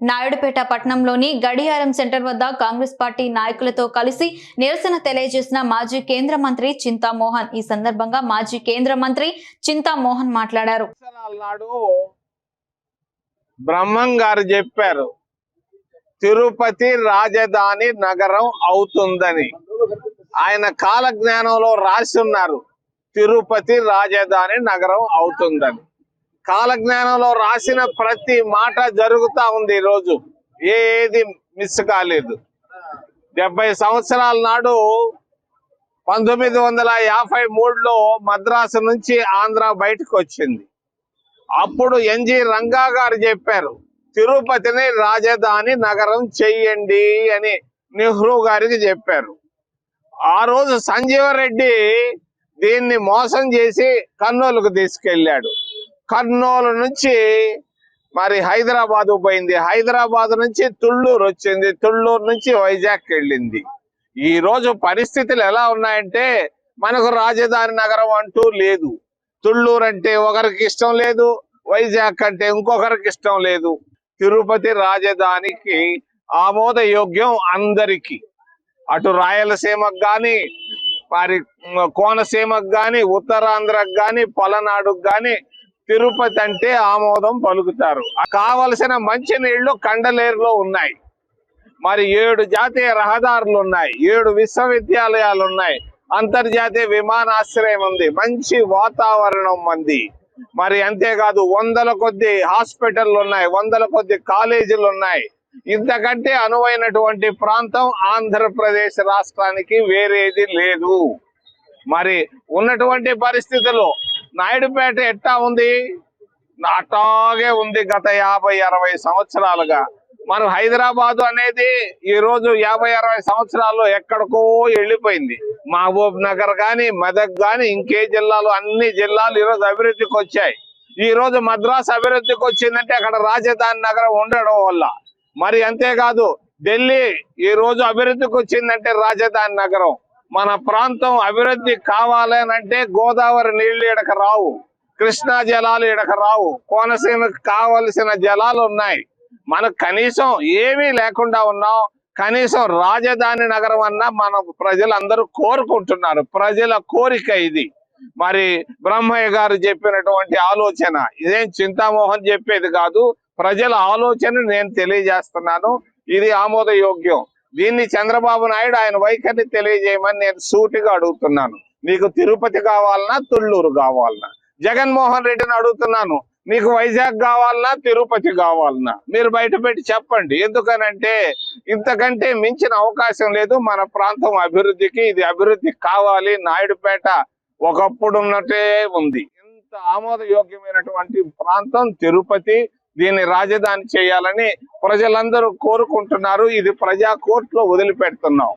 నాయుడుపేట పట్టణంలోని గడియారం సెంటర్ వద్ద కాంగ్రెస్ పార్టీ నాయకులతో కలిసి నిరసన తెలియజేసిన మాజీ కేంద్ర మంత్రి చింతామోహన్. ఈ సందర్భంగా మాజీ కేంద్ర మంత్రి చింతామోహన్ మాట్లాడారు. నాడు బ్రహ్మం గారు చెప్పారు తిరుపతి రాజధాని నగరం అవుతుందని. ఆయన కాలజ్ఞానంలో రాసి ఉన్నారు తిరుపతి రాజధాని నగరం అవుతుందని. కాలజ్ఞానంలో రాసిన ప్రతి మాట జరుగుతా ఉంది ఈ రోజు. ఏది మిస్ కాలేదు. డెబ్బై సంవత్సరాల నాడు పంతొమ్మిది వందల యాభై మూడులో మద్రాసు నుంచి ఆంధ్ర బయటకు వచ్చింది. అప్పుడు ఎన్జి రంగా గారు చెప్పారు తిరుపతిని రాజధాని నగరం చెయ్యండి అని నెహ్రూ గారికి చెప్పారు. ఆ రోజు సంజీవరెడ్డి దీన్ని మోసం చేసి కర్నూలుకు తీసుకెళ్ళాడు. కర్నూలు నుంచి మరి హైదరాబాద్ పోయింది. హైదరాబాద్ నుంచి తుళ్ళూరు వచ్చింది. తుళ్ళూరు నుంచి వైజాగ్ వెళ్ళింది. ఈ రోజు పరిస్థితులు ఎలా ఉన్నాయంటే మనకు రాజధాని నగరం అంటూ లేదు. తుళ్ళూరు అంటే ఒకరికి ఇష్టం లేదు వైజాగ్ అంటే ఇంకొకరికి ఇష్టం లేదు. తిరుపతి రాజధానికి ఆమోదయోగ్యం అందరికి. అటు రాయలసీమకు కానీ మరి కోనసీమకు కానీ ఉత్తరాంధ్రకు కానీ పలనాడుకు కానీ తిరుపతి అంటే ఆమోదం పలుకుతారు. కావలసిన మంచి నీళ్ళు కండలేరులో ఉన్నాయి. మరి ఏడు జాతీయ రహదారులు ఉన్నాయి. ఏడు విశ్వవిద్యాలయాలు ఉన్నాయి. అంతర్జాతీయ విమానాశ్రయం ఉంది. మంచి వాతావరణం ఉంది. మరి అంతేకాదు వందల కొద్ది హాస్పిటల్లు ఉన్నాయి. వందల కొద్ది కాలేజీలు ఉన్నాయి. ఇంతకంటే అనువైనటువంటి ప్రాంతం ఆంధ్రప్రదేశ్ రాష్ట్రానికి వేరేది లేదు. మరి ఉన్నటువంటి పరిస్థితుల్లో నాయుడుపేట ఎట్టా ఉంది? అట్టాగే ఉంది గత యాభై అరవై సంవత్సరాలుగా. మనం హైదరాబాద్ అనేది ఈ రోజు యాభై అరవై సంవత్సరాల్లో ఎక్కడికో వెళ్ళిపోయింది. మహబూబ్ నగర్ కానీ మెదక్ కానీ ఇంకే జిల్లాలు అన్ని జిల్లాలు ఈ రోజు అభివృద్ధికి వచ్చాయి. ఈ రోజు మద్రాసు అభివృద్ధికి వచ్చిందంటే అక్కడ రాజధాని నగరం ఉండడం వల్ల. మరి అంతేకాదు ఢిల్లీ ఈ రోజు అభివృద్ధికి వచ్చిందంటే రాజధాని నగరం. మన ప్రాంతం అభివృద్ధి కావాలనంటే గోదావరి నీళ్ళు ఇడక రావు. కృష్ణా జలాలు ఇడక రావు. కోనసీమకు కావలసిన జలాలు ఉన్నాయి. మనకు కనీసం ఏమీ లేకుండా ఉన్నాం. కనీసం రాజధాని నగరం అన్న మన ప్రజలందరూ కోరుకుంటున్నారు. ప్రజల కోరిక ఇది. మరి బ్రహ్మయ్య గారు చెప్పినటువంటి ఆలోచన ఇదేం చింతామోహన్ చెప్పేది కాదు. ప్రజల ఆలోచన నేను తెలియజేస్తున్నాను. ఇది ఆమోదయోగ్యం. దీన్ని చంద్రబాబు నాయుడు ఆయన వైఖరిని తెలియజేయమని నేను సూటిగా అడుగుతున్నాను. నీకు తిరుపతి కావాలన్నా తుళ్ళూరు కావాలన్నా. జగన్మోహన్ రెడ్డిని అడుగుతున్నాను. నీకు వైజాగ్ కావాలన్నా తిరుపతి కావాలన్నా. మీరు బయట పెట్టి చెప్పండి. ఎందుకనంటే ఇంతకంటే మించిన అవకాశం లేదు. మన ప్రాంతం అభివృద్ధికి ఇది అభివృద్ధి కావాలి. నాయుడుపేట ఒకప్పుడు ఉన్నట్టే ఉంది. ఇంత ఆమోదయోగ్యమైనటువంటి ప్రాంతం తిరుపతి దీన్ని రాజధాని చేయాలని ప్రజలందరూ కోరుకుంటున్నారు. ఇది ప్రజా కోర్టులో వదిలిపెడుతున్నాం.